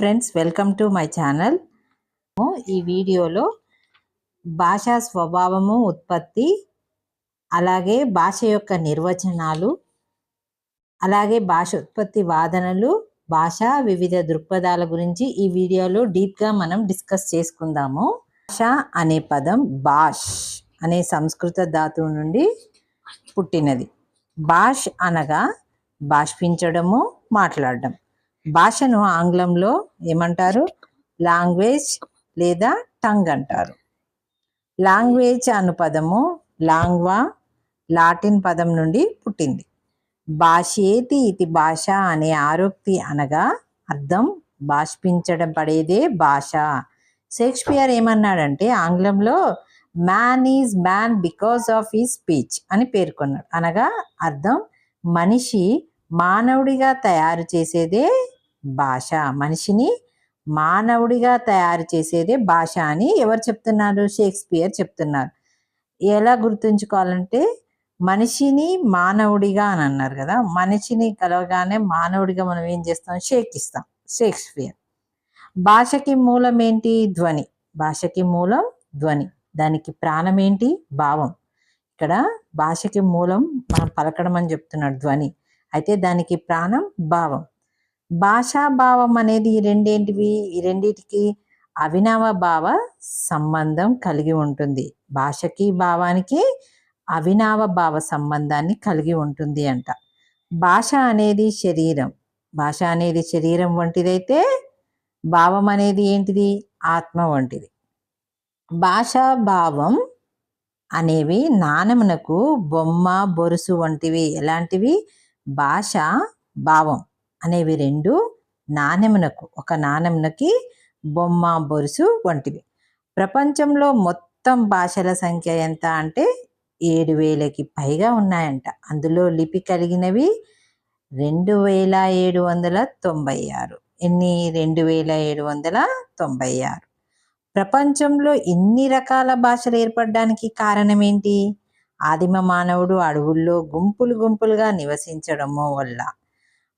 Friends welcome to my channel ఈ వీడియోలో భాషా స్వభావము ఉత్పత్తి అలాగే భాష యొక్క నిర్వచనాలు అలాగే భాష ఉత్పత్తి వాదనలు భాష వివిధ దృక్పథాల గురించి ఈ వీడియోలో డీప్గా మనం డిస్కస్ చేసుకుందాము. భాష అనే పదం భాష్ అనే సంస్కృత ధాతువు నుండి పుట్టినది. భాష్ అనగా బాష్పించడము మాట్లాడడం. భాషను ఆంగ్లంలో ఏమంటారు? లాంగ్వేజ్ లేదా టంగ్ అంటారు. లాంగ్వేజ్ అను పదము లాంగ్వా లాటిన్ పదం నుండి పుట్టింది. భాషేతి ఇది భాష అనే ఆరోక్తి అనగా అర్థం బాష్పించడం పడేదే భాష. షేక్స్పియర్ ఏమన్నాడంటే ఆంగ్లంలో man is man because of ఈ స్పీచ్ అని పేర్కొన్నాడు. అనగా అర్థం మనిషి మానవుడిగా తయారు చేసేదే భాష. మనిషిని మానవుడిగా తయారు చేసేదే భాష అని ఎవరు చెప్తున్నారు? షేక్స్పియర్ చెప్తున్నారు. ఎలా గుర్తుంచుకోవాలంటే మనిషిని మానవుడిగా అని అన్నారు కదా. మనిషిని కలవగానే మానవుడిగా మనం ఏం చేస్తాం? షేక్ ఇస్తాం షేక్స్పియర్. భాషకి మూలం ఏంటి? ధ్వని. భాషకి మూలం ధ్వని. దానికి ప్రాణం ఏంటి? భావం. ఇక్కడ భాషకి మూలం మనం పలకడం అని చెప్తున్నాడు ధ్వని. అయితే దానికి ప్రాణం భావం. భాషా భావం అనేది ఈ రెండేంటివి? ఈ రెండింటికి అవినవ భావ సంబంధం కలిగి ఉంటుంది. భాషకి భావానికి అవినావ భావ సంబంధాన్ని కలిగి ఉంటుంది అంట. భాష అనేది శరీరం. భాష అనేది శరీరం వంటిదైతే భావం అనేది ఏంటిది? ఆత్మ వంటిది. భాషా భావం అనేవి నాణమునకు బొమ్మ బొరుసు వంటివి. ఎలాంటివి? భాష భావం అనేవి రెండు నాణెమునకు ఒక నాణెమునకి బొమ్మ బొరుసు వంటివి. ప్రపంచంలో మొత్తం భాషల సంఖ్య ఎంత అంటే ఏడు వేలకి పైగా ఉన్నాయంట. అందులో లిపి కలిగినవి రెండు వేల ఏడు వందల తొంభై ఆరు. ఎన్ని? రెండు వేల ఏడు వందల తొంభై ఆరు. ప్రపంచంలో ఇన్ని రకాల భాషలు ఏర్పడడానికి కారణం ఏంటి? ఆదిమ మానవుడు అడవుల్లో గుంపులు గుంపులుగా నివసించడము వల్ల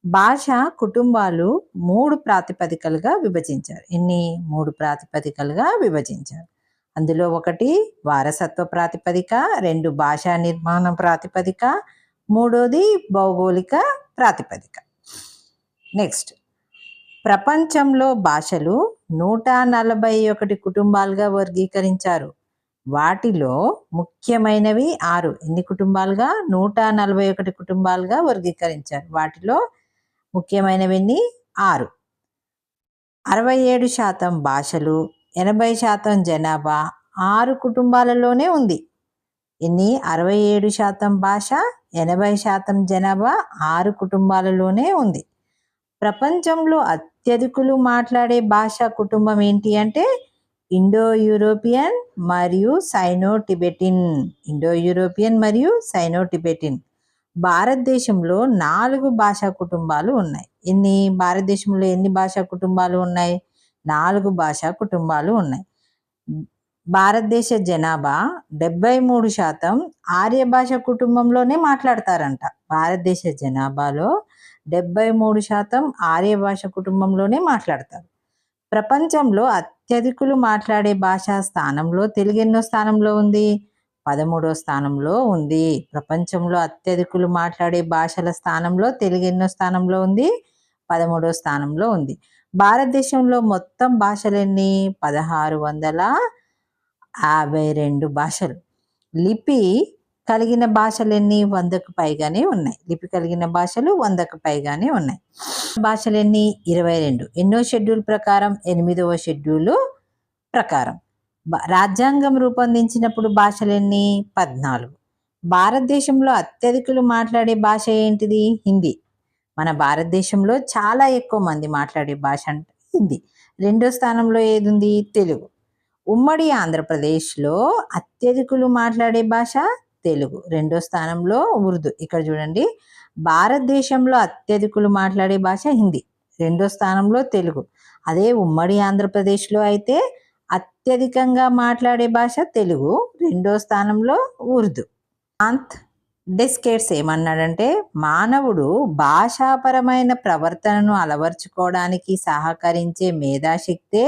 భాష కుటుంబాలు మూడు ప్రాతిపదికలుగా విభజించారు. ఎన్ని మూడు ప్రాతిపదికలుగా విభజించారు. అందులో ఒకటి వారసత్వ ప్రాతిపదిక రెండు భాషా నిర్మాణ ప్రాతిపదిక మూడోది భౌగోళిక ప్రాతిపదిక. నెక్స్ట్ ప్రపంచంలో భాషలు నూట నలభై ఒకటి కుటుంబాలుగా వర్గీకరించారు. వాటిలో ముఖ్యమైనవి ఆరు. ఎన్ని కుటుంబాలుగా? నూట నలభై ఒకటి కుటుంబాలుగా వర్గీకరించారు. వాటిలో ముఖ్యమైనవన్నీ ఆరు. అరవై ఏడు శాతం భాషలు ఎనభై శాతం జనాభా ఆరు కుటుంబాలలోనే ఉంది. ఎన్ని? అరవై ఏడు శాతం భాష ఎనభై శాతం జనాభా ఆరు కుటుంబాలలోనే ఉంది. ప్రపంచంలో అత్యధికులు మాట్లాడే భాష కుటుంబం ఏంటి అంటే ఇండో యూరోపియన్ మరియు సైనో టిబెటిన్ ఇండో యూరోపియన్ మరియు సైనో టిబెటిన్ భారతదేశంలో నాలుగు భాషా కుటుంబాలు ఉన్నాయి. ఎన్ని? భారతదేశంలో ఎన్ని భాషా కుటుంబాలు ఉన్నాయి? నాలుగు భాషా కుటుంబాలు ఉన్నాయి. భారతదేశ జనాభా డెబ్బై మూడు శాతం ఆర్య భాష కుటుంబంలోనే మాట్లాడతారంట. భారతదేశ జనాభాలో డెబ్బై మూడు శాతం ఆర్య భాష కుటుంబంలోనే మాట్లాడతారు. ప్రపంచంలో అత్యధికులు మాట్లాడే భాషా స్థానంలో తెలుగు ఎన్నో స్థానంలో ఉంది పదమూడో స్థానంలో ఉంది. ప్రపంచంలో అత్యధికులు మాట్లాడే భాషల స్థానంలో తెలుగు ఎన్నో స్థానంలో ఉంది పదమూడో స్థానంలో ఉంది. భారతదేశంలో మొత్తం భాషలన్నీ? పదహారు వందల యాభై రెండు భాషలు. లిపి కలిగిన భాషలన్నీ వందకు పైగానే ఉన్నాయి. లిపి కలిగిన భాషలు వందకు పైగానే ఉన్నాయి. భాషలన్నీ? ఇరవై రెండు. ఎన్నో షెడ్యూల్ ప్రకారం? ఎనిమిదవ షెడ్యూల్ ప్రకారం. రాజ్యాంగం రూపొందించినప్పుడు భాషలన్నీ? పద్నాలుగు. భారతదేశంలో అత్యధికులు మాట్లాడే భాష ఏంటిది? హిందీ. మన భారతదేశంలో చాలా ఎక్కువ మంది మాట్లాడే భాష అంటే హిందీ. రెండో స్థానంలో ఏది ఉంది తెలుగు. ఉమ్మడి ఆంధ్రప్రదేశ్లో అత్యధికులు మాట్లాడే భాష తెలుగు. రెండో స్థానంలో ఉర్దూ. ఇక్కడ చూడండి. భారతదేశంలో అత్యధికులు మాట్లాడే భాష హిందీ. రెండో స్థానంలో తెలుగు. అదే ఉమ్మడి ఆంధ్రప్రదేశ్లో అయితే అత్యధికంగా మాట్లాడే భాష తెలుగు. రెండో స్థానంలో ఉర్దూ. ప్రాంత్ డెస్కేట్స్ ఏమన్నాడంటే మానవుడు భాషాపరమైన ప్రవర్తనను అలవర్చుకోవడానికి సహకరించే మేధాశక్తే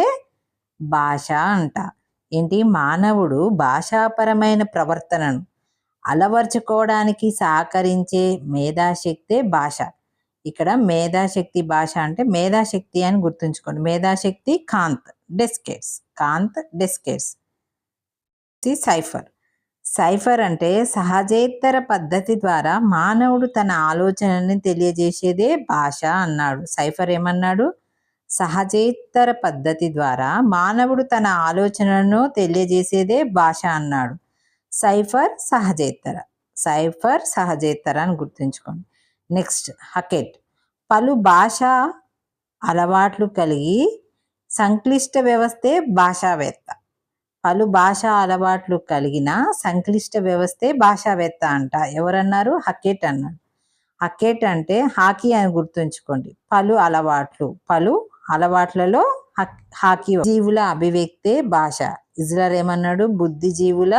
భాష అంట. ఏంటి? మానవుడు భాషాపరమైన ప్రవర్తనను అలవర్చుకోవడానికి సహకరించే మేధాశక్తే భాష. ఇక్కడ మేధాశక్తి భాష అంటే మేధాశక్తి అని గుర్తుంచుకోండి. మేధాశక్తి Kant Descartes Kant Descartes Sapir. Sapir అంటే సహజేతర పద్ధతి ద్వారా మానవుడు తన ఆలోచనని తెలియజేసేదే భాష అన్నాడు. సైఫర్ ఏమన్నాడు? సహజేతర పద్ధతి ద్వారా మానవుడు తన ఆలోచనను తెలియజేసేదే భాష అన్నాడు. సైఫర్ సహజేతర. సైఫర్ సహజేతర అని గుర్తుంచుకోండి. Next Hockett. పలు భాష అలవాట్లు కలిగి సంక్లిష్ట వ్యవస్థే భాషావేత్త. పలు భాషా అలవాట్లు కలిగిన సంక్లిష్ట వ్యవస్థే భాషావేత్త అంట. ఎవరన్నారు? హకెట్ అన్నాడు. హకెట్ అంటే హాకీ అని గుర్తుంచుకోండి. పలు అలవాట్లు. పలు అలవాట్లలో హాకీ జీవుల అభివ్యక్తే భాష. ఇజ్రాల్ ఏమన్నాడు? బుద్ధిజీవుల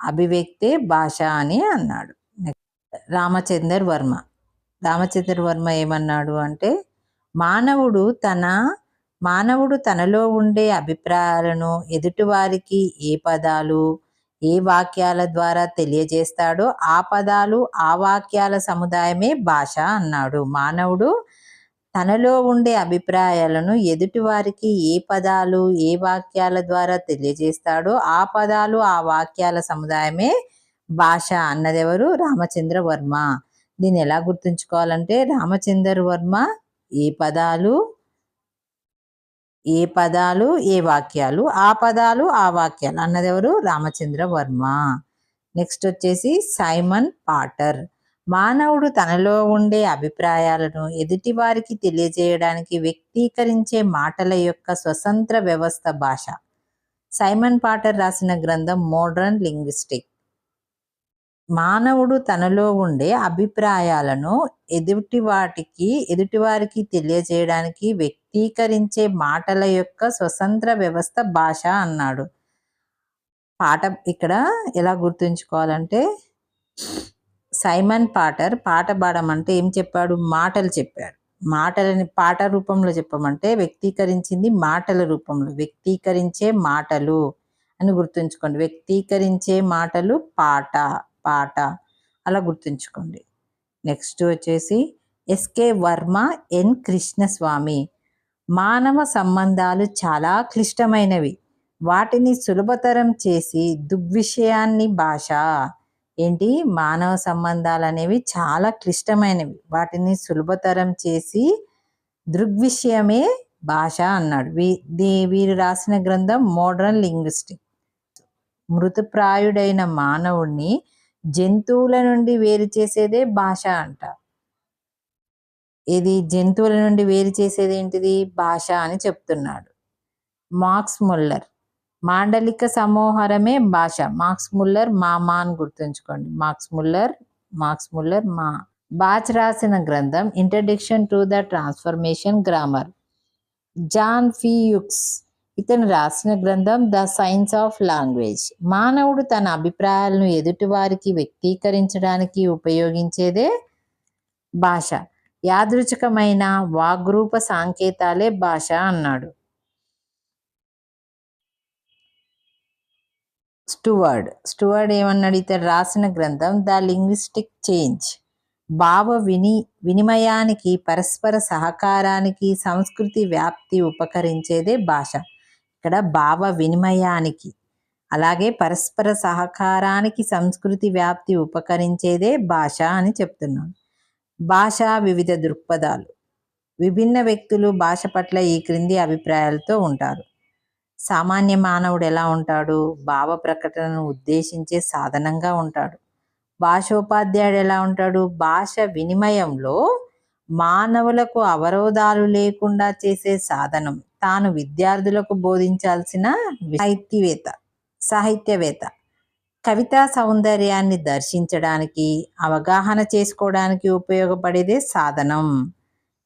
అభివ్యక్తే భాష అని అన్నాడు. రామచందర్ వర్మ. రామచందర్ వర్మ ఏమన్నాడు అంటే మానవుడు తన మానవుడు తనలో ఉండే అభిప్రాయాలను ఎదుటివారికి ఏ పదాలు ఏ వాక్యాల ద్వారా తెలియజేస్తాడో ఆ పదాలు ఆ వాక్యాల సముదాయమే భాష అన్నాడు. మానవుడు తనలో ఉండే అభిప్రాయాలను ఎదుటివారికి ఏ పదాలు ఏ వాక్యాల ద్వారా తెలియజేస్తాడో ఆ పదాలు ఆ వాక్యాల సముదాయమే భాష అన్నదెవరు? రామచంద్ర వర్మ. దీన్ని ఎలా గుర్తుంచుకోవాలంటే రామచంద్ర వర్మ ఏ పదాలు ఏ పదాలు ఏ వాక్యాలు ఆ పదాలు ఆ వాక్యాలు అన్నదెవరు? రామచంద్ర వర్మ. నెక్స్ట్ వచ్చేసి సైమన్ పాటర్. మానవుడు తనలో ఉండే అభిప్రాయాలను ఎదుటివారికి తెలియజేయడానికి వ్యక్తీకరించే మాటల యొక్క స్వతంత్ర వ్యవస్థ భాష. సైమన్ పాటర్ రాసిన గ్రంథం మోడ్రన్ లింగ్విస్టిక్. మానవుడు తనలో ఉండే అభిప్రాయాలను ఎదుటి వాటికి ఎదుటివారికి తెలియజేయడానికి వ్యక్తీకరించే మాటల యొక్క స్వతంత్ర వ్యవస్థ భాష అన్నాడు. పాట ఇక్కడ ఎలా గుర్తుంచుకోవాలంటే సైమన్ పాటర్ పాట పాడమంటే ఏం చెప్పాడు? మాటలు చెప్పాడు. మాటలని పాట రూపంలో చెప్పమంటే వ్యక్తీకరించింది మాటల రూపంలో. వ్యక్తీకరించే మాటలు అని గుర్తుంచుకోండి. వ్యక్తీకరించే మాటలు పాట పాట. అలా గుర్తుంచుకోండి. నెక్స్ట్ వచ్చేసి ఎస్కే వర్మ ఎన్ కృష్ణస్వామి. మానవ సంబంధాలు చాలా క్లిష్టమైనవి. వాటిని సులభతరం చేసి దుగ్విషయాన్ని భాష ఏంటి? మానవ సంబంధాలు అనేవి చాలా క్లిష్టమైనవి. వాటిని సులభతరం చేసి దృగ్విషయమే భాష అన్నాడు. వీ వీరు రాసిన గ్రంథం మోడర్న్ లింగ్విస్టిక్. మృతప్రాయుడైన మానవుడిని జంతువుల నుండి వేరు చేసేదే భాష అంట. ఇది జంతువుల నుండి వేరు చేసేది ఏంటిది భాష అని చెప్తున్నాడు. Max Muller. మాండలిక సమోహరమే భాష. మార్క్స్ ముల్లర్ మా అని గుర్తుంచుకోండి. మార్క్స్ ముల్లర్ మార్క్స్ ముల్లర్ మా. బాచ్ రాసిన గ్రంథం introduction to the transformation grammar John ఫియుక్స్ ఇతను రాసిన గ్రంథం ద సైన్స్ ఆఫ్ లాంగ్వేజ్ మానవుడు తన అభిప్రాయాలను ఎదుటివారికి వ్యక్తీకరించడానికి ఉపయోగించేదే భాష. యాదృచ్ఛికమైన వాగ్రూప సాంకేతాలే భాష అన్నాడు. స్టువర్డ్. స్టువర్డ్ ఏమన్నా అడిగితే రాసిన గ్రంథం ద లింగ్విస్టిక్ చేంజ్. భావ విని వినిమయానికి పరస్పర సహకారానికి సంస్కృతి వ్యాప్తి ఉపకరించేదే భాష. ఇక్కడ భావ వినిమయానికి అలాగే పరస్పర సహకారానికి సంస్కృతి వ్యాప్తి ఉపకరించేదే భాష అని చెప్తున్నాను. భాష వివిధ దృక్పథాలు. విభిన్న వ్యక్తులు భాష పట్ల ఈ క్రింది అభిప్రాయాలతో ఉంటారు. సామాన్య మానవుడు ఎలా ఉంటాడు? భావ ప్రకటనను ఉద్దేశించే సాధనంగా ఉంటాడు. భాషోపాధ్యాయుడు ఎలా ఉంటాడు? భాష వినిమయంలో మానవులకు అవరోధాలు లేకుండా చేసే సాధనం. తాను విద్యార్థులకు బోధించాల్సిన సాహిత్యవేత్త సాహిత్యవేత్త. కవితా సౌందర్యాన్ని దర్శించడానికి అవగాహన చేసుకోవడానికి ఉపయోగపడేదే సాధనం.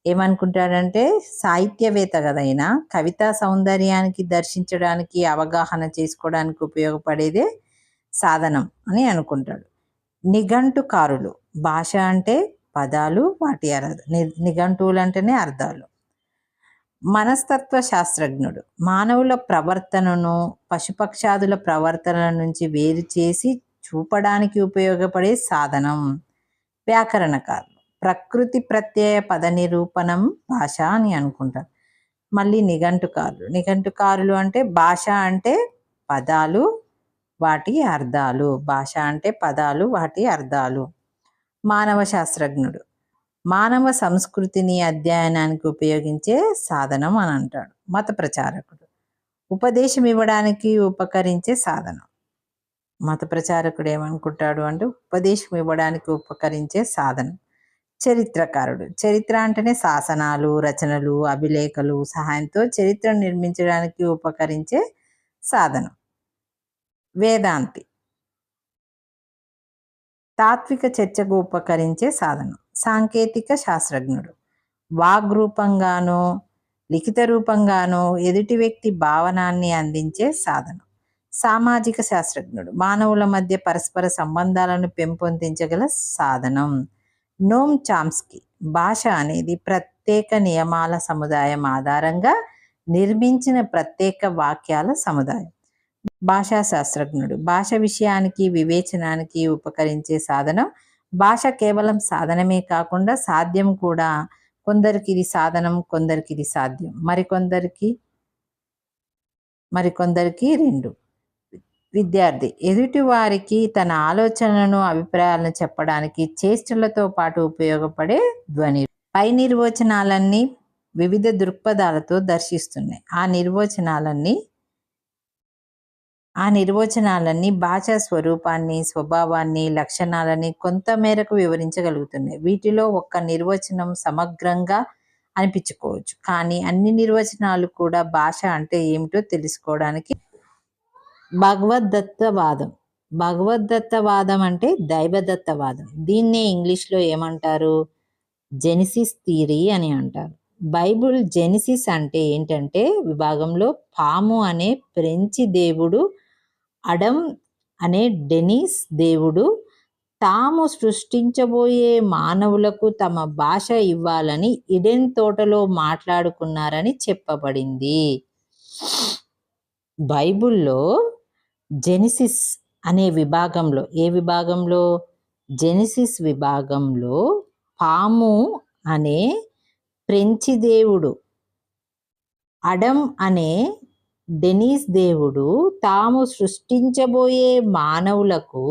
ఏమనుకుంటాడంటే సాహిత్యవేత్త కదైనా కవితా సౌందర్యానికి దర్శించడానికి అవగాహన చేసుకోవడానికి ఉపయోగపడేదే సాధనం అని అనుకుంటాడు. నిఘంటుకారులు. భాష అంటే పదాలు వాటి అర్థ నిఘంటువులు అంటేనే అర్థాలు. మనస్తత్వ శాస్త్రజ్ఞుడు మానవుల ప్రవర్తనను పశుపక్షాదుల ప్రవర్తన నుంచి వేరు చేసి చూపడానికి ఉపయోగపడే సాధనం. వ్యాకరణకారులు ప్రకృతి ప్రత్యయ పద నిరూపణం భాష అని అనుకుంటారు. మళ్ళీ నిఘంటుకారులు. నిఘంటుకారులు అంటే భాష అంటే పదాలు వాటి అర్థాలు. భాష అంటే పదాలు వాటి అర్థాలు. మానవ శాస్త్రజ్ఞుడు. మానవ సంస్కృతిని అధ్యయనానికి ఉపయోగించే సాధనం అని అంటాడు. మత ప్రచారకుడు. ఉపదేశం ఇవ్వడానికి ఉపకరించే సాధనం. మత ప్రచారకుడు ఏమనుకుంటాడు అంటే ఉపదేశం ఇవ్వడానికి ఉపకరించే సాధనం. చరిత్రకారుడు. చరిత్ర అంటేనే శాసనాలు రచనలు అభిలేఖలు సహాయంతో చరిత్ర నిర్మించడానికి ఉపకరించే సాధనం. వేదాంతి. తాత్విక చర్చకు ఉపకరించే సాధనం. సాంకేతిక శాస్త్రజ్ఞుడు. వాగ్రూపంగానో లిఖిత రూపంగానో ఎదుటి వ్యక్తి భావనాన్ని అందించే సాధనం. సామాజిక శాస్త్రజ్ఞుడు. మానవుల మధ్య పరస్పర సంబంధాలను పెంపొందించగల సాధనం. నోమ్ చామ్స్కి భాష అనేది ప్రత్యేక నియమాల సముదాయం ఆధారంగా నిర్మించిన ప్రత్యేక వాక్యాల సముదాయం. భాషా శాస్త్రజ్ఞుడు భాష విషయానికి వివేచనానికి ఉపకరించే సాధనం భాష కేవలం సాధనమే కాకుండా సాధ్యం కూడా. కొందరికి ఇది సాధనం కొందరికి ఇది సాధ్యం. మరికొందరికి మరికొందరికి రెండు. విద్యార్థి ఎదుటి వారికి తన ఆలోచనలను అభిప్రాయాలను చెప్పడానికి చేష్టలతో పాటు ఉపయోగపడే ధ్వని. పై నిర్వచనాలన్నీ వివిధ దృక్పథాలతో దర్శిస్తున్నాయి. ఆ నిర్వచనాలన్నీ ఆ నిర్వచనాలన్నీ భాషా స్వరూపాన్ని స్వభావాన్ని లక్షణాలని కొంత మేరకు వివరించగలుగుతున్నాయి. వీటిలో ఒక్క నిర్వచనం సమగ్రంగా అనిపించుకోవచ్చు. కానీ అన్ని నిర్వచనాలు కూడా భాష అంటే ఏమిటో తెలుసుకోవడానికి భగవద్దత్తవాదం. భగవద్దత్తవాదం అంటే దైవదత్తవాదం. దీన్నే ఇంగ్లీష్లో ఏమంటారు? జెనిసిస్ థీరీ అని అంటారు. బైబుల్ జెనిసిస్ అంటే ఏంటంటే విభాగంలో పాము అనే ఫ్రెంచి దేవుడు అడమ్ అనే డెనిస్ దేవుడు తాము సృష్టించబోయే మానవులకు తమ భాష ఇవ్వాలని ఇడెన్ తోటలో మాట్లాడుకున్నారని చెప్పబడింది. బైబుల్లో జెనిసిస్ అనే విభాగంలో ఏ విభాగంలో? జెనిసిస్ విభాగంలో పాము అనే ఫ్రెంచి దేవుడు అడం అనే డెనీస్ దేవుడు తాము సృష్టించబోయే మానవులకు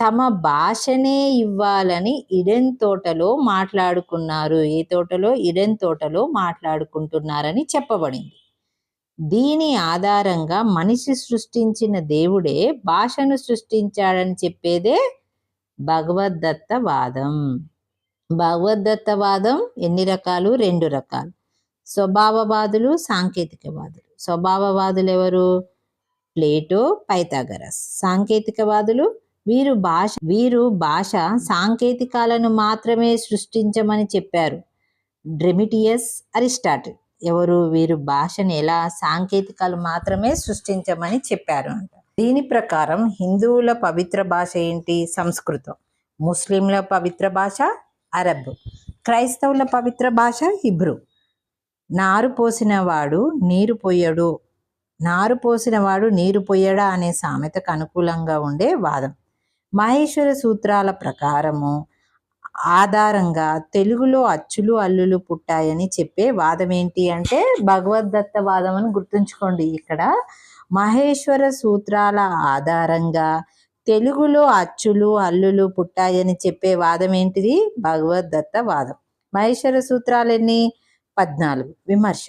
తమ భాషనే ఇవ్వాలని ఇడెన్ తోటలో మాట్లాడుకున్నారు. ఏ తోటలో? ఇడెన్ తోటలో మాట్లాడుకుంటున్నారని చెప్పబడింది. దీని ఆధారంగా మనిషి సృష్టించిన దేవుడే భాషను సృష్టించాడని చెప్పేదే భగవద్దత్తవాదం. భగవద్దత్తవాదం ఎన్ని రకాలు? రెండు రకాలు. స్వభావవాదులు సాంకేతికవాదులు. స్వభావవాదులు ఎవరు? Plato Pythagoras. సాంకేతికవాదులు వీరు భాష వీరు భాష సాంకేతికాలను మాత్రమే సృష్టించమని చెప్పారు. Demetrius Aristotle. ఎవరు వీరు భాషను ఎలా సాంకేతికాలు మాత్రమే సృష్టించమని చెప్పారు అంట. దీని ప్రకారం హిందువుల పవిత్ర భాష ఏంటి? సంస్కృతం. ముస్లింల పవిత్ర భాష అరబ్. క్రైస్తవుల పవిత్ర భాష హిబ్రూ. నారు పోసిన వాడు నీరు పొయ్యడు నారు పోసిన వాడు నీరు పొయ్యడా అనే సామెతకు అనుకూలంగా ఉండే వాదం. మహేశ్వర సూత్రాల ప్రకారము ఆధారంగా తెలుగులో అచ్చులు అల్లులు పుట్టాయని చెప్పే వాదం ఏంటి అంటే భగవద్దత్త వాదం అని గుర్తుంచుకోండి ఇక్కడ. మహేశ్వర సూత్రాల ఆధారంగా తెలుగులో అచ్చులు అల్లులు పుట్టాయని చెప్పే వాదం ఏంటిది భగవద్దత్త వాదం. మహేశ్వర సూత్రాలు పద్నాలుగు. విమర్శ.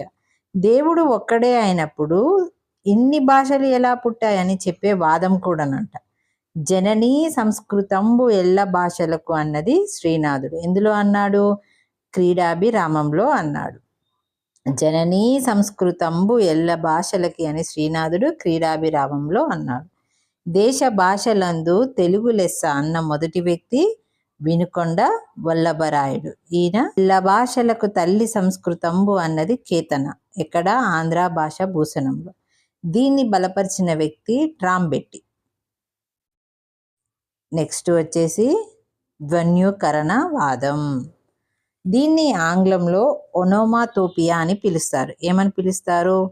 దేవుడు ఒక్కడే అయినప్పుడు ఇన్ని భాషలు ఎలా పుట్టాయని చెప్పే వాదం కూడానంట. జననీ సంస్కృతంబు ఎల్ల భాషలకు అన్నది శ్రీనాథుడు. ఎందులో అన్నాడు? క్రీడాభిరామంలో అన్నాడు. జననీ సంస్కృతంబు ఎల్ల భాషలకి అని శ్రీనాథుడు క్రీడాభిరామంలో అన్నాడు. దేశ భాషలందు తెలుగు లెస్స అన్న మొదటి వ్యక్తి వినుకొండ వల్లభరాయుడు. ఈయన ఎల్ల భాషలకు తల్లి సంస్కృతంబు అన్నది కేతన. ఎక్కడ? ఆంధ్ర భాష భూషణంలో. దీన్ని బలపరిచిన వ్యక్తి ట్రాంబెట్టి నెక్స్ట్ వచ్చేసి ధ్వన్యూకరణవాదం దీన్ని ఆంగ్లంలో ఒనోమాతోపియా అని పిలుస్తారు. ఏమని పిలుస్తారు?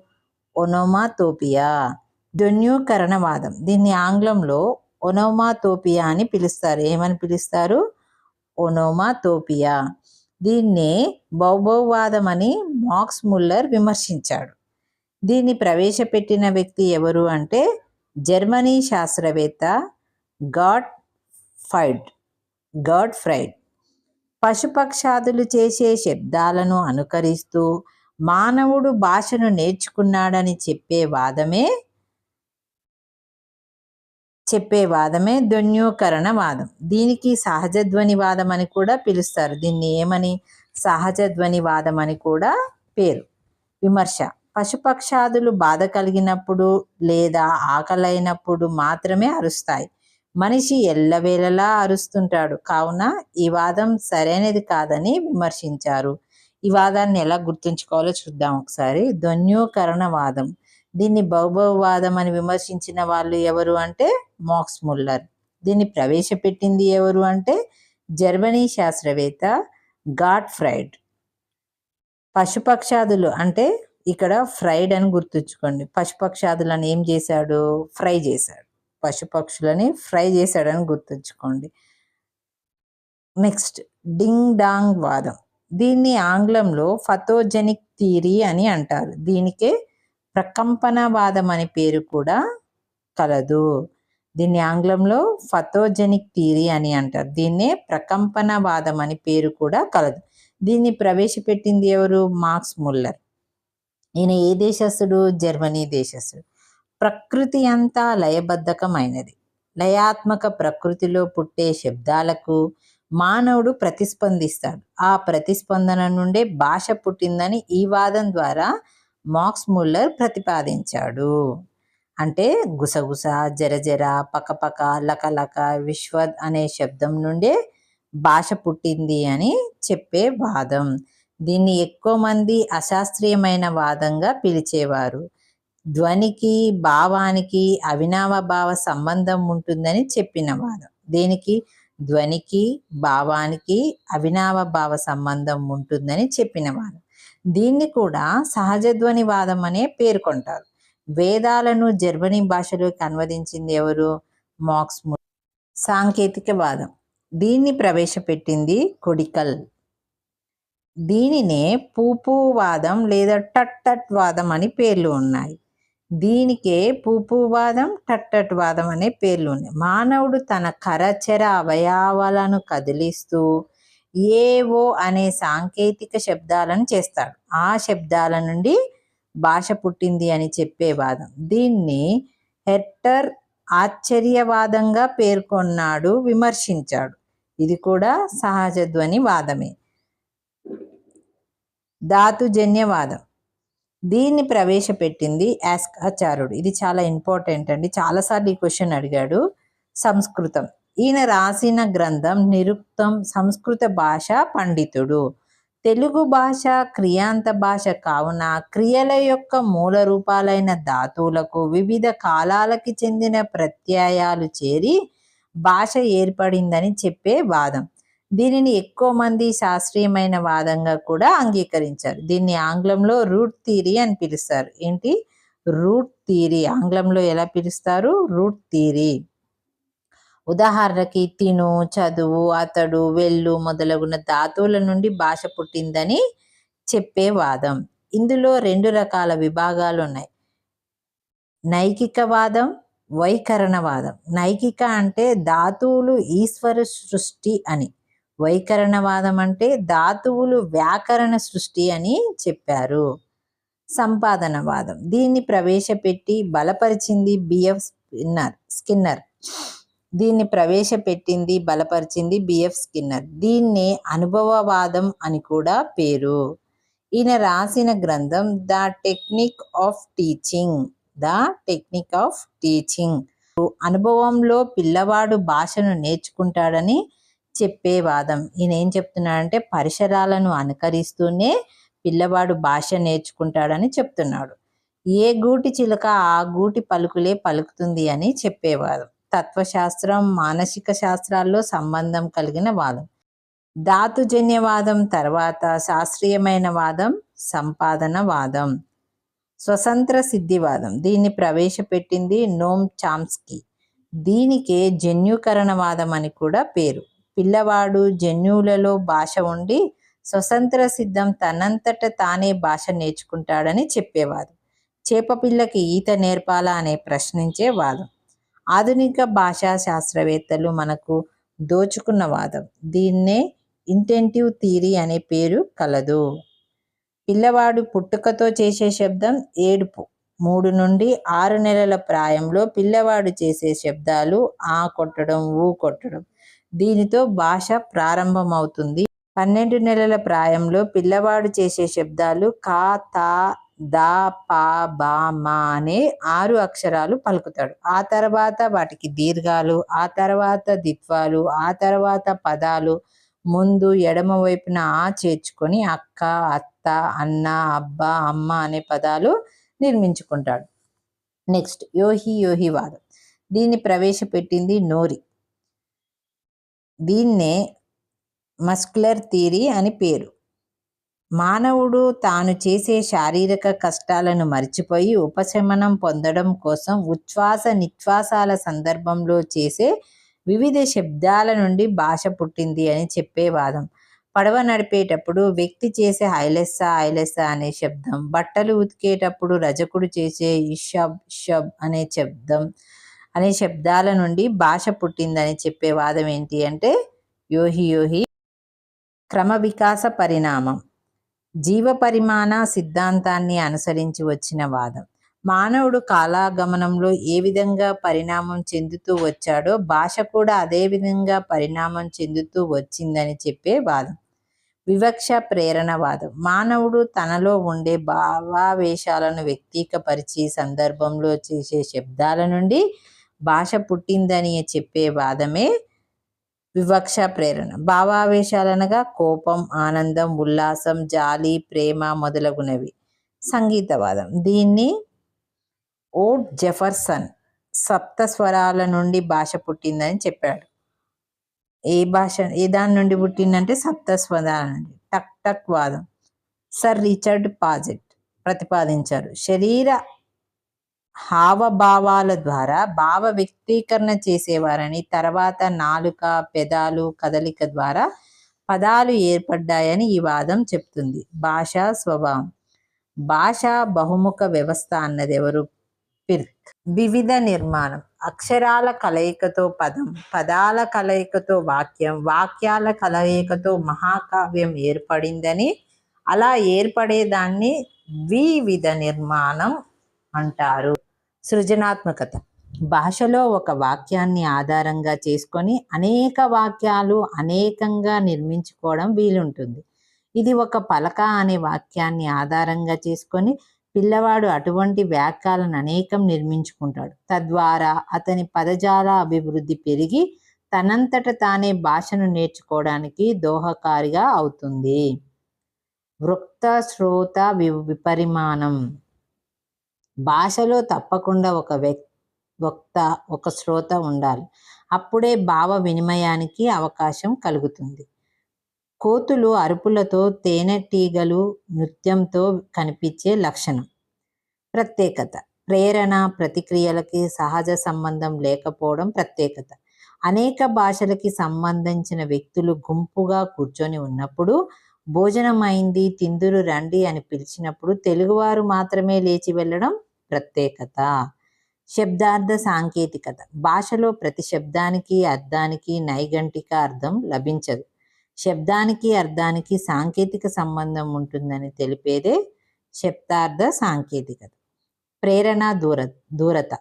ఒనోమాతోపియా ధ్వన్యూకరణవాదం. దీన్ని ఆంగ్లంలో ఒనోమాతోపియా అని పిలుస్తారు. ఏమని పిలుస్తారు? ఒనోమాతోపియా దీన్ని బౌబౌవాదం అని మాక్స్ ముల్లర్ విమర్శించాడు. దీన్ని ప్రవేశపెట్టిన వ్యక్తి ఎవరు అంటే జర్మనీ శాస్త్రవేత్త గాట్ ఫైడ్ గర్డ్ ఫ్రైడ్ పశుపక్షాదులు చేసే శబ్దాలను అనుకరిస్తూ మానవుడు భాషను నేర్చుకున్నాడని చెప్పే వాదమే చెప్పే వాదమే ధ్వన్యోకరణ వాదం దీనికి సహజ ధ్వనివాదం అని కూడా పిలుస్తారు. దీన్ని ఏమని? సహజ వాదం అని కూడా పేరు. విమర్శ. పశుపక్షాదులు బాధ కలిగినప్పుడు లేదా ఆకలైనప్పుడు మాత్రమే అరుస్తాయి. మనిషి ఎల్లవేళలా అరుస్తుంటాడు. కావున ఈ వాదం సరైనది కాదని విమర్శించారు. ఈ వాదాన్ని ఎలా గుర్తుంచుకోవాలో చూద్దాం ఒకసారి. ధ్వన్యోకరణ వాదం. దీన్ని బౌభవవాదం అని విమర్శించిన వాళ్ళు ఎవరు అంటే మాక్స్ ముల్లర్. దీన్ని ప్రవేశపెట్టింది ఎవరు అంటే జర్మనీ శాస్త్రవేత్త గాడ్ ఫ్రైడ్ పశుపక్షాదులు అంటే ఇక్కడ ఫ్రైడ్ అని గుర్తుంచుకోండి. పశుపక్షాదులను ఏం చేశాడు? ఫ్రై చేశాడు. పశుపక్షులని ఫ్రై చేశాడని గుర్తుంచుకోండి. నెక్స్ట్ డింగ్ డాంగ్ వాదం. దీన్ని ఆంగ్లంలో ఫతోజెనిక్ థియరీ అని అంటారు. దీనికే ప్రకంపనవాదం అనే పేరు కూడా కలదు. దీన్ని ఆంగ్లంలో ఫతోజెనిక్ థియరీ అని అంటారు. దీన్నే ప్రకంపనవాదం అని పేరు కూడా కలదు. దీన్ని ప్రవేశపెట్టింది ఎవరు? Max Muller. ఈయన ఏ దేశస్థుడు? జర్మనీ దేశస్థుడు. ప్రకృతి అంతా లయబద్ధకమైనది. లయాత్మక ప్రకృతిలో పుట్టే శబ్దాలకు మానవుడు ప్రతిస్పందిస్తాడు. ఆ ప్రతిస్పందన నుండే భాష పుట్టిందని ఈ వాదం ద్వారా మాక్స్ ముల్లర్ ప్రతిపాదించాడు. అంటే గుసగుస జరజర పకపక లకలక విశ్వద్ అనే శబ్దం నుండే భాష పుట్టింది అని చెప్పే వాదం. దీన్ని ఎక్కువ మంది అశాస్త్రీయమైన వాదంగా పిలిచేవారు. ధ్వనికి భావానికి అవినావ భావ సంబంధం ఉంటుందని చెప్పిన వాదం. దేనికి? ధ్వనికి భావానికి అవినావ భావ సంబంధం ఉంటుందని చెప్పిన వాదం. దీన్ని కూడా సహజ ధ్వని వాదం అనే పేర్కొంటారు వేదాలను జర్మనీ భాషలోకి అనువదించింది ఎవరు? మాక్స్ సాంకేతిక వాదం. దీన్ని ప్రవేశపెట్టింది కొడికల్. దీనినే పూపువాదం లేదా టట్ టట్ వాదం అని పేర్లు ఉన్నాయి. దీనికే పూపువాదం టట్టటువాదం అనే పేర్లు ఉన్నాయి. మానవుడు తన కరచర అవయవాలను కదిలిస్తూ ఏవో అనే సాంకేతిక శబ్దాలను చేస్తాడు. ఆ శబ్దాల నుండి భాష పుట్టింది అని చెప్పే వాదం. దీన్ని హెట్టర్ ఆశ్చర్యవాదంగా పేర్కొన్నాడు విమర్శించాడు. ఇది కూడా సహజ ధ్వని వాదమే. ధాతుజన్యవాదం. దీన్ని ప్రవేశపెట్టింది యాస్కాచారుడు ఇది చాలా ఇంపార్టెంట్ అండి. చాలాసార్లు ఈ క్వశ్చన్ అడిగాడు. సంస్కృతం. ఈయన రాసిన గ్రంథం నిరుక్తం సంస్కృత భాష పండితుడు. తెలుగు భాష క్రియాంత భాష కావున క్రియల యొక్క మూల రూపాలైన ధాతువులకు వివిధ కాలాలకి చెందిన ప్రత్యయాలు చేరి భాష ఏర్పడిందని చెప్పే వాదం. దీనిని ఎక్కువ మంది శాస్త్రీయమైన వాదంగా కూడా అంగీకరించారు. దీన్ని ఆంగ్లంలో రూట్ థీరీ అని పిలుస్తారు. ఏంటి? రూట్ థీరీ ఆంగ్లంలో ఎలా పిలుస్తారు? రూట్ థీరీ ఉదాహరణకి తిను చదువు అతడు వెళ్ళు మొదలగున ధాతువుల నుండి భాష పుట్టిందని చెప్పే వాదం. ఇందులో రెండు రకాల విభాగాలు ఉన్నాయి. నైకికవాదం వైకరణవాదం నైకిక అంటే ధాతువులు ఈశ్వర సృష్టి అని. వైకరణవాదం అంటే ధాతువులు వ్యాకరణ సృష్టి అని చెప్పారు. సంపాదనవాదం. దీన్ని ప్రవేశపెట్టి బలపరిచింది బిఎఫ్ స్కిన్నర్ స్కిన్నర్. దీన్ని ప్రవేశపెట్టింది బలపరిచింది బిఎఫ్ స్కిన్నర్. దీన్ని అనుభవవాదం అని కూడా పేరు. ఈయన రాసిన గ్రంథం the technique of teaching. The technique of teaching. అనుభవంలో పిల్లవాడు భాషను నేర్చుకుంటాడని చెప్పే వాదం. ఈయన ఏం చెప్తున్నాడంటే పరిసరాలను అనుకరిస్తూనే పిల్లవాడు భాష నేర్చుకుంటాడని చెప్తున్నాడు. ఏ గూటి చిలుక ఆ గూటి పలుకులే పలుకుతుంది అని చెప్పేవాదం తత్వశాస్త్రం మానసిక శాస్త్రాల్లో సంబంధం కలిగిన వాదం. ధాతుజన్యవాదం తర్వాత శాస్త్రీయమైన వాదం సంపాదన వాదం. స్వతంత్ర సిద్ధివాదం దీన్ని ప్రవేశపెట్టింది నోమ్ చామ్స్కీ. దీనికే జన్యుకరణవాదం అని కూడా పేరు. పిల్లవాడు జన్యువులలో భాష ఉండి స్వతంత్ర సిద్ధం తనంతట తానే భాష నేర్చుకుంటాడని చెప్పేవాడు చేపపిల్లకి ఈత నేర్పాలా అనే ప్రశ్నించే వాదం. ఆధునిక భాషా శాస్త్రవేత్తలు మనకు దోచుకున్న వాదం. దీన్నే ఇంటెంటివ్ థీరీ అనే పేరు కలదు. పిల్లవాడు పుట్టుకతో చేసే శబ్దం ఏడుపు. మూడు నుండి ఆరు నెలల ప్రాయంలో పిల్లవాడు చేసే శబ్దాలు ఆ కొట్టడం ఊ కొట్టడం. దీనితో భాష ప్రారంభమవుతుంది. పన్నెండు నెలల ప్రాయంలో పిల్లవాడు చేసే శబ్దాలు కా తా దా పా బా మా అనే ఆరు అక్షరాలు పలుకుతాడు. ఆ తర్వాత వాటికి దీర్ఘాలు ఆ తర్వాత దిత్వాలు ఆ తర్వాత పదాలు ముందు ఎడమ వైపున ఆ చేర్చుకొని అక్క అత్త అన్న అబ్బ అమ్మ అనే పదాలు నిర్మించుకుంటాడు. నెక్స్ట్ యోహి యోహి వాదం. దీన్ని ప్రవేశపెట్టింది నోరి. దీన్నే మస్కులర్ థీరీ అని పేరు. మానవుడు తాను చేసే శారీరక కష్టాలను మర్చిపోయి ఉపశమనం పొందడం కోసం ఉచ్ఛ్వాస నిశ్వాసాల సందర్భంలో చేసే వివిధ శబ్దాల నుండి భాష పుట్టింది అని చెప్పే వాదం. పడవ నడిపేటప్పుడు వ్యక్తి చేసే హైలెస్స హైలెస్స అనే శబ్దం బట్టలు ఉతికేటప్పుడు రజకుడు చేసే ఇషబ్ షబ్ అనే శబ్దం అనే శబ్దాల నుండి భాష పుట్టిందని చెప్పే వాదం ఏంటి అంటే యోహి యోహి క్రమవికాస పరిణామం. జీవ పరిమాణ సిద్ధాంతాన్ని అనుసరించి వచ్చిన వాదం. మానవుడు కాలాగమనంలో ఏ విధంగా పరిణామం చెందుతూ వచ్చాడో భాష కూడా అదే విధంగా పరిణామం చెందుతూ వచ్చిందని చెప్పే వాదం. వివక్ష ప్రేరణవాదం మానవుడు తనలో ఉండే భావావేశాలను వ్యక్తీకపరిచి సందర్భంలో చేసే శబ్దాల నుండి భాష పుట్టిందని చెప్పే వాదమే వివక్ష ప్రేరణ. భావావేశాలనగా కోపం ఆనందం ఉల్లాసం జాలి ప్రేమ మొదలగునవి. సంగీతవాదం. దీన్ని ఓట్ జెఫర్సన్ సప్త స్వరాల నుండి భాష పుట్టిందని చెప్పాడు. ఏ భాష ఏ దాని నుండి పుట్టిందంటే సప్త స్వరాల నుండి. టక్ టక్ వాదం. సర్ రిచర్డ్ పాజెట్ ప్రతిపాదించారు. శరీర హావభావాల ద్వారా భావ వ్యక్తీకరణ చేసేవారని తర్వాత నాలుక పెదాలు కదలిక ద్వారా పదాలు ఏర్పడ్డాయని ఈ వాదం చెప్తుంది. భాషా స్వభావం. భాష బహుముఖ వ్యవస్థ అన్నది ఎవరు పిర్క్. వివిధ నిర్మాణం. అక్షరాల కలయికతో పదం పదాల కలయికతో వాక్యం వాక్యాల కలయికతో మహాకావ్యం ఏర్పడిందని అలా ఏర్పడేదాన్ని వివిధ నిర్మాణం అంటారు. సృజనాత్మకత. భాషలో ఒక వాక్యాన్ని ఆధారంగా చేసుకొని అనేక వాక్యాలు అనేకంగా నిర్మించుకోవడం వీలుంటుంది. ఇది ఒక పలక అనే వాక్యాన్ని ఆధారంగా చేసుకొని పిల్లవాడు అటువంటి వాక్యాలను అనేకం నిర్మించుకుంటాడు. తద్వారా అతని పదజాల అభివృద్ధి పెరిగి తనంతట తానే భాషను నేర్చుకోవడానికి దోహకారిగా అవుతుంది. వృక్త శ్రోత వి విపరిమాణం. భాషలో తప్పకుండా ఒక వ్యక్ వక్త ఒక శ్రోత ఉండాలి. అప్పుడే భావ వినిమయానికి అవకాశం కలుగుతుంది. కోతులు అరుపులతో తేనెటీగలు నృత్యంతో కనిపించే లక్షణం. ప్రత్యేకత. ప్రేరణ ప్రతిక్రియలకి సహజ సంబంధం లేకపోవడం ప్రత్యేకత. అనేక భాషలకి సంబంధించిన వ్యక్తులు గుంపుగా కూర్చొని ఉన్నప్పుడు భోజనం అయింది తిందురు రండి అని పిలిచినప్పుడు తెలుగువారు మాత్రమే లేచి వెళ్ళడం ప్రత్యేకత. శబ్దార్థ సాంకేతికత. భాషలో ప్రతి శబ్దానికి అర్థానికి నైఘంటిక అర్థం లభించదు. శబ్దానికి అర్థానికి సాంకేతిక సంబంధం ఉంటుందని తెలిపేదే శబ్దార్థ సాంకేతికత. ప్రేరణ దూర దూరత.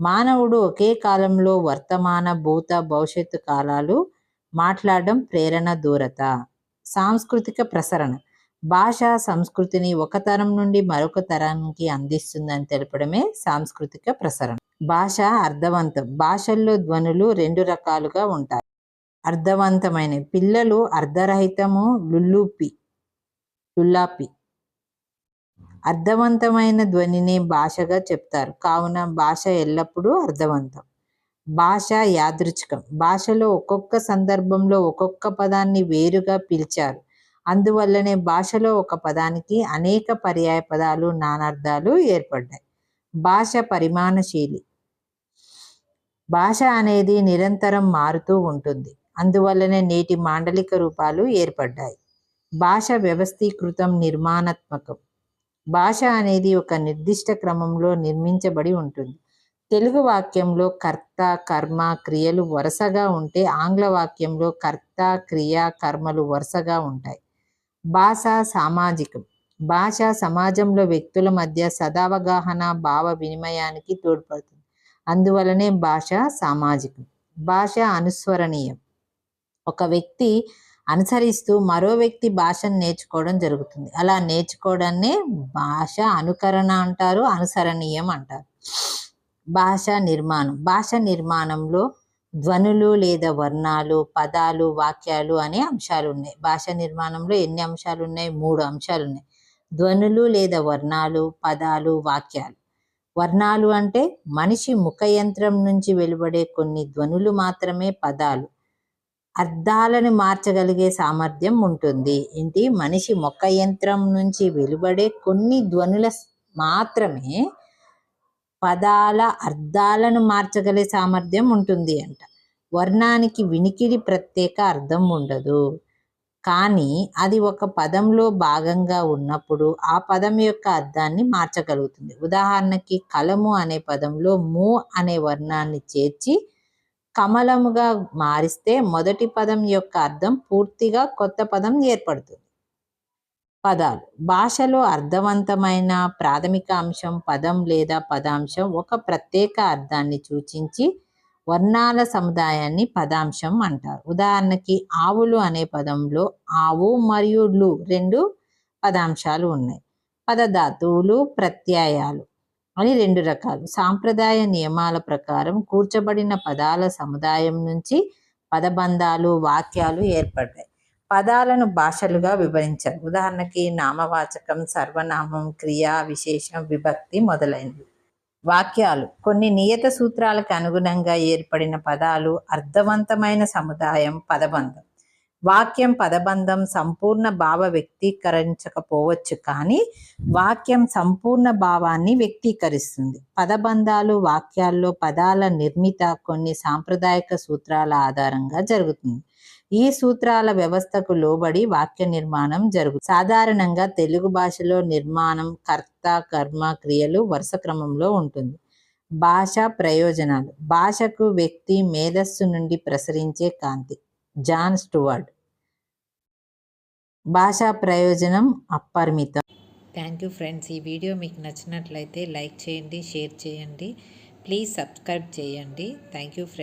మానవుడు ఒకే కాలంలో వర్తమాన భూత భవిష్యత్తు కాలాలు మాట్లాడడం ప్రేరణ దూరత. సాంస్కృతిక ప్రసరణ. భాష సంస్కృతిని ఒక తరం నుండి మరొక తరానికి అందిస్తుందని తెలపడమే సాంస్కృతిక ప్రసరణ. భాష అర్థవంతం. భాషల్లో ధ్వనులు రెండు రకాలుగా ఉంటాయి. అర్థవంతమైన పిల్లలు అర్ధరహితము లుల్లుపి లుల్లాపి. అర్థవంతమైన ధ్వనిని భాషగా చెప్తారు. కావున భాష ఎల్లప్పుడూ అర్థవంతం. భాష యాదృచ్ఛికం. భాషలో ఒక్కొక్క సందర్భంలో ఒక్కొక్క పదాన్ని వేరుగా పిలిచారు. అందువల్లనే భాషలో ఒక పదానికి అనేక పర్యాయ పదాలు నానార్థాలు ఏర్పడ్డాయి. భాష పరిమాణశీలి. భాష అనేది నిరంతరం మారుతూ ఉంటుంది. అందువల్లనే నేటి మాండలిక రూపాలు ఏర్పడ్డాయి. భాష వ్యవస్థీకృతం నిర్మాణాత్మకం. భాష అనేది ఒక నిర్దిష్ట క్రమంలో నిర్మించబడి ఉంటుంది. తెలుగు వాక్యంలో కర్త కర్మ క్రియలు వరుసగా ఉంటే ఆంగ్ల వాక్యంలో కర్త క్రియ కర్మలు వరుసగా ఉంటాయి. భాష సామాజికం. భాష సమాజంలో వ్యక్తుల మధ్య సదావగాహన భావ వినిమయానికి తోడ్పడుతుంది. అందువలనే భాష సామాజికం. భాష అనుస్వరణీయం ఒక వ్యక్తి అనుసరిస్తూ మరో వ్యక్తి భాషను నేర్చుకోవడం జరుగుతుంది. అలా నేర్చుకోవడాన్నే భాష అనుకరణ అంటారు అనుసరణీయం అంటారు. భాష నిర్మాణం. భాష నిర్మాణంలో ధ్వనులు లేదా వర్ణాలు పదాలు వాక్యాలు అనే అంశాలు ఉన్నాయి భాష నిర్మాణంలో ఎన్ని అంశాలు ఉన్నాయి మూడు అంశాలు ఉన్నాయి ధ్వనులు లేదా వర్ణాలు పదాలు వాక్యాలు. వర్ణాలు అంటే మనిషి ముఖ యంత్రం నుంచి వెలువడే కొన్ని ధ్వనులు మాత్రమే పదాలు. అర్థాలను మార్చగలిగే సామర్థ్యం ఉంటుంది. ఏంటి మనిషి మొక్క యంత్రం నుంచి వెలువడే కొన్ని ధ్వనుల మాత్రమే పదాల అర్థాలను మార్చగలే సామర్థ్యం ఉంటుంది అంట. వర్ణానికి వినికిడి ప్రత్యేక అర్థం ఉండదు. కానీ అది ఒక పదంలో భాగంగా ఉన్నప్పుడు ఆ పదం యొక్క అర్థాన్ని మార్చగలుగుతుంది. ఉదాహరణకి కలము అనే పదంలో మూ అనే వర్ణాన్ని చేర్చి కమలముగా మారిస్తే మొదటి పదం యొక్క అర్థం పూర్తిగా కొత్త పదం ఏర్పడుతుంది. పదాలు. భాషలో అర్థవంతమైన ప్రాథమిక అంశం పదం లేదా పదాంశం ఒక ప్రత్యేక అర్థాన్ని సూచించి వర్ణాల సముదాయాన్ని పదాంశం అంటారు. ఉదాహరణకి ఆవులు అనే పదంలో ఆవు మరియు లు రెండు పదాంశాలు ఉన్నాయి. పదధాతువులు ప్రత్యయాలు అని రెండు రకాలు. సాంప్రదాయ నియమాల ప్రకారం కూర్చబడిన పదాల సముదాయం నుంచి పదబంధాలు వాక్యాలు ఏర్పడ్డాయి. పదాలను భాషలుగా విభజించారు ఉదాహరణకి నామవాచకం సర్వనామం క్రియా విశేషం విభక్తి మొదలైనవి. వాక్యాలు. కొన్ని నియత సూత్రాలకు అనుగుణంగా ఏర్పడిన పదాలు అర్థవంతమైన సముదాయం పదబంధం. వాక్యం పదబంధం సంపూర్ణ భావ వ్యక్తీకరించకపోవచ్చు కానీ వాక్యం సంపూర్ణ భావాన్ని వ్యక్తీకరిస్తుంది. పదబంధాలు వాక్యాల్లో పదాల నిర్మిత కొన్ని సాంప్రదాయక సూత్రాల ఆధారంగా జరుగుతుంది. ఈ సూత్రాల వ్యవస్థకు లోబడి వాక్య నిర్మాణం జరుగు సాధారణంగా తెలుగు భాషలో నిర్మాణం కర్త కర్మ క్రియలు వరుస క్రమంలో ఉంటుంది. భాష ప్రయోజనాలు. భాషకు వ్యక్తి మేధస్సు నుండి ప్రసరించే కాంతి. John Stuart. భాషా ప్రయోజనం అపరిమితం. Thank you friends. ఈ వీడియో మీకు నచ్చినట్లయితే లైక్ చేయండి షేర్ చేయండి. ప్లీజ్ సబ్స్క్రైబ్ చేయండి. Thank you friends.